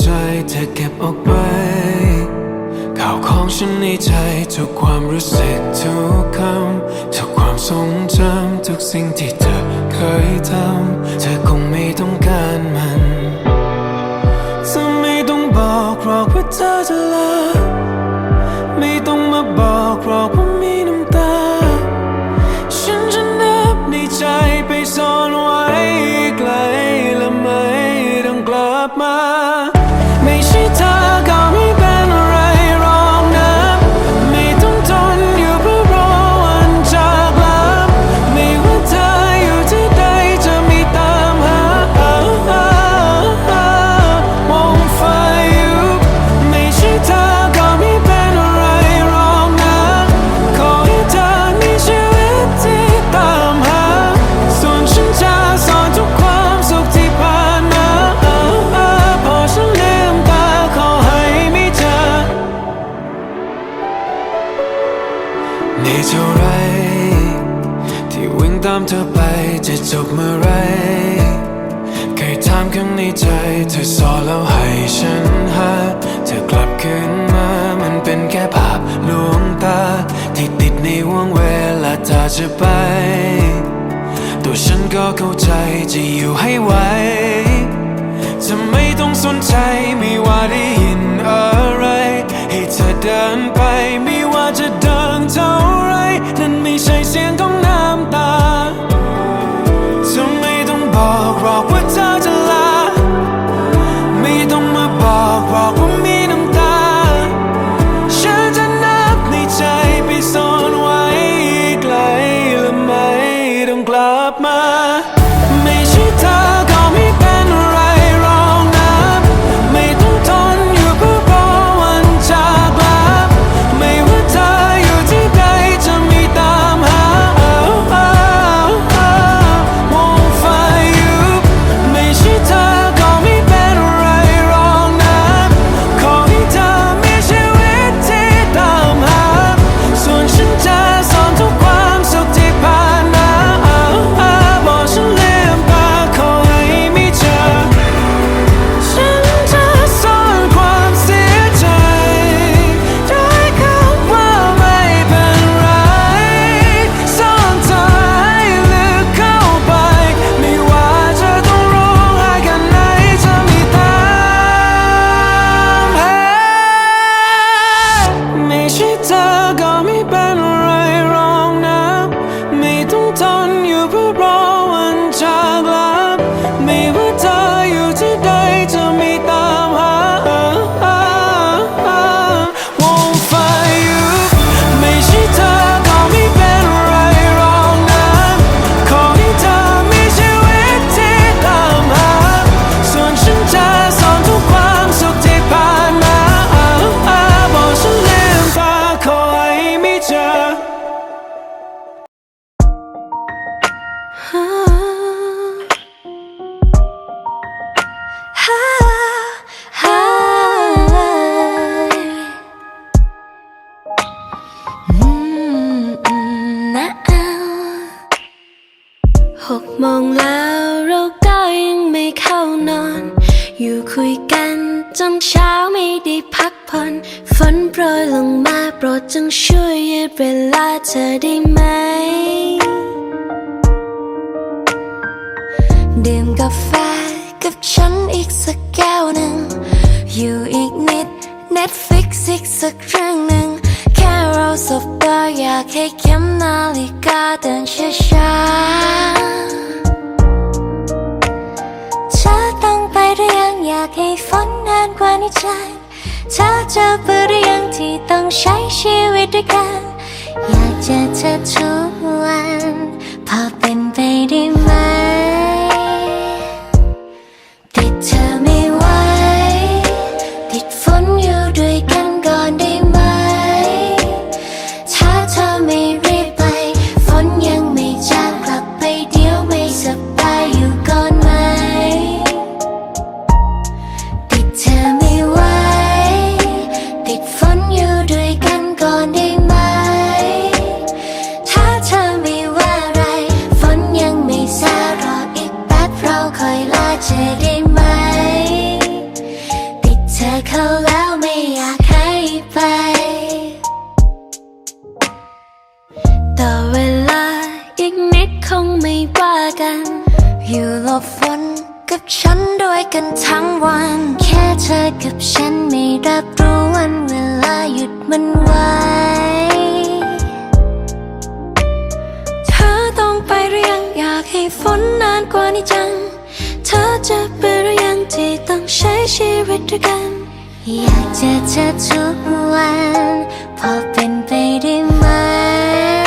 ใจเธอเก็บออกไปข่าวของฉันในใจทุกความรู้สึกทุกคำทุกความทรงจำทุกสิ่งที่เธอเคยทำเธอคงไม่ต้องการมันเธอไม่ต้องบอกหรอกว่าเธอจะลาไม่ต้องมาบอกหรอกว่า จะจบเมื่อไรเคยถามข้างในใจ เธอสอนแล้วให้ฉันหา เธอกลับคืนมา มันเป็นแค่ภาพลวงตา ที่ติดในวงเวลาเธอจะไป ตัวฉันก็เข้าใจจะอยู่ให้ไหวจะไม่ต้องสนใจไม่ว่าได้ยินอะไร ให้เธอเดินไปไม่ว่าจะดังเท่าไร นั่นไม่ใช่เสียงของ จนเช้าไม่ได้พักผ่อนฝนโปรยลงมาโปรดจงช่วยยืดเวลาเธอได้ไหม ดื่มกาแฟกับฉันอีกสักแก้วหนึ่ง อยู่อีกนิด Netflix อีกสักเรื่องหนึ่ง แค่เราสบตาอยากให้เข็มนาฬิกาเดินช้าๆเธอต้องไปหรือยังอยากให้ฝน นานกว่านี้ใจเธอจอเบื่อหรือยังที่ต้องใช้ชีวิตด้วยกัน อยากเจอเธอทุกวัน พอเป็นไปได้ไหม กัน อยู่หลบฝนกับฉันด้วยกันทั้งวัน แค่เธอกับฉันไม่รับรู้วันเวลาหยุดมันไว้เธอต้องไปหรือยังอยากให้ฝนนานกว่านี้จัง เธอจะไปหรือยังที่ต้องใช้ชีวิตด้วยกัน อยากเจอเธอทุกวัน พอเป็นไปได้ไหม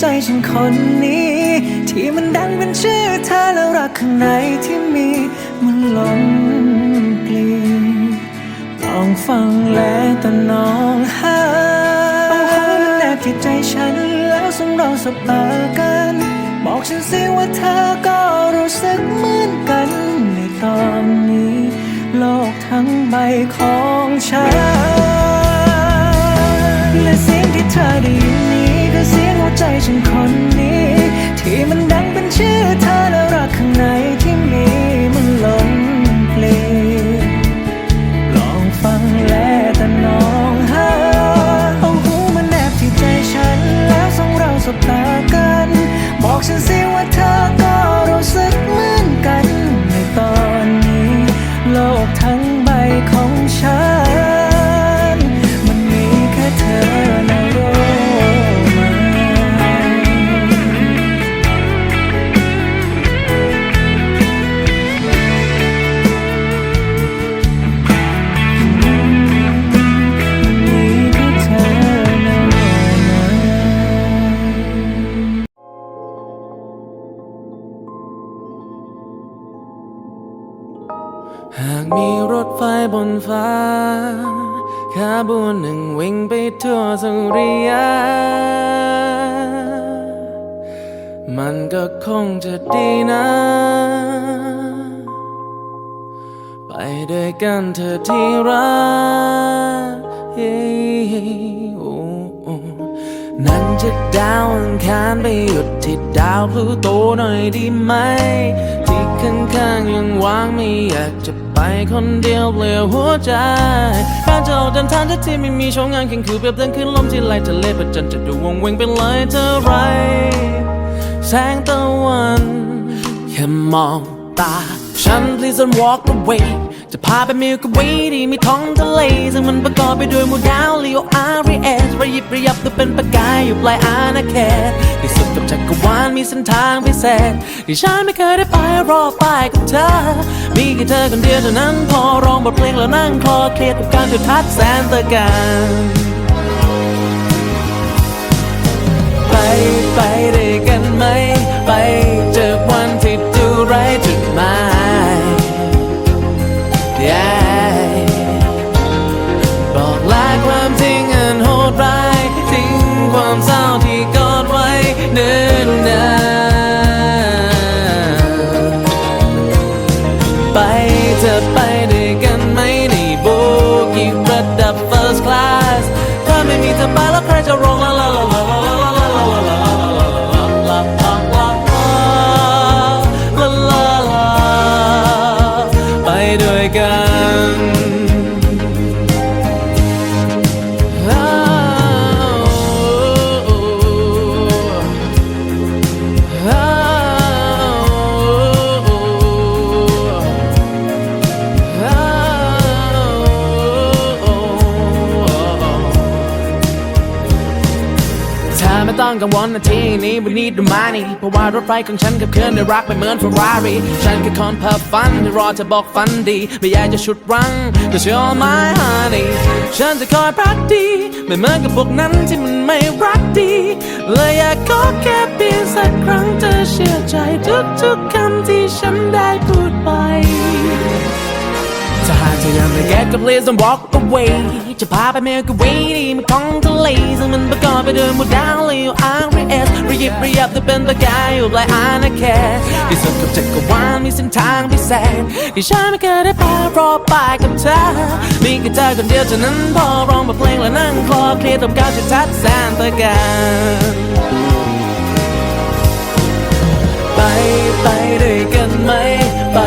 ใจฉันคนนี้ ที่มันดังเป็นชื่อเธอแล้วรักข้างในที่มีมันล้นกลีต้องฟังและตะนองหาเอาหัวมันแนบที่ใจฉันแล้วสงเราสบตากัน บอกฉันสิว่าเธอก็รู้สึกเหมือนกันในตอนนี้ โลกทั้งใบของฉันและเสียงที่เธอได้ยินนี้ ใจฉันคนนี้ ที่มัน ฟ้าบวนหนึ่งวิ่งไปทั่วสุริยา มันก็คงจะดีนะ ไปด้วยกันเธอที่รักนั่นจะดาวอังคารไปหยุดที่ดาวพลูโตหน่อยดีไหม ที่ข้างๆยังว่างไม่อยากจะ ไปคนเดียวเปลี่ยวหัวใจการจะออกเดินทางที่ที่ไม่มีช่องงานแข่งคือเปรียบเดินขึ้นลมที่ไหลทะเลประจันจะดูวงเวงไปเลยเท่าไร แสงตะวันแค่มองตาฉัน please don't walk away จะพาไปมิลก w วีที่มีท้องทะเล ซึ่งมันประกอบไปด้วยหมูดาวลีโออาร์เอสระยิบระยับตัวเป็นประกายอยู่ปลายอาณาเขตที่สุดกับจักรวาลมีเส้นทางพิเศษที่ฉันไม่เคยได้ไปรอไปกับเธอ มีแค่เธอคนเดียวเท่านั้นพอร้องบทเพลงแล้วนั่งคลอเครียดกับการจุดทัดแสนตะการไปไปด้วยกันไหม ไปเจอวันที่ดูไร้จุดหมาย Yeah อไม่ต้องกังวลนาทีนี้วันนี้ดูมานี่เพราะว่ารถไฟของฉันกับเคลื่อนได้รักไปเหมือนเฟอร์รารี่ฉันคือคนเพ้อฝันที่รอจะบอกฝันดีไม่อยากจะชุดรั้งแต่เชื่อ my honey ฉันจะคอยพักดีไม่เหมือนกับพวกนั้นที่มันไม่รักดีเลยอยากขอแค่เพียงสักครั้งเธอเชื่อใจทุกๆคำที่ฉันได้พูดไป ถ้าหากเธอยังไม่เก็ตก็ please don't walk away จะพาไปเมลกับวีดีมันของทะเลซึ่งมันประกอบไปด้วยหมู่ดาวเลวอาร์เอสระยิบระยับจะเป็นประกายอยู่ปลายอาณาเขตที่สุดกับจักรวาลมีเส้นทางพิเศษที่ฉันไม่เคยได้ไปรอไปกับเธอมีแค่เธอคนเดียวเท่านั้นพอร้องบทเพลงและนั่งคลอเคลียร์ตบก้าวจะทัดแสนตะการไปไปด้วยกันไหมไป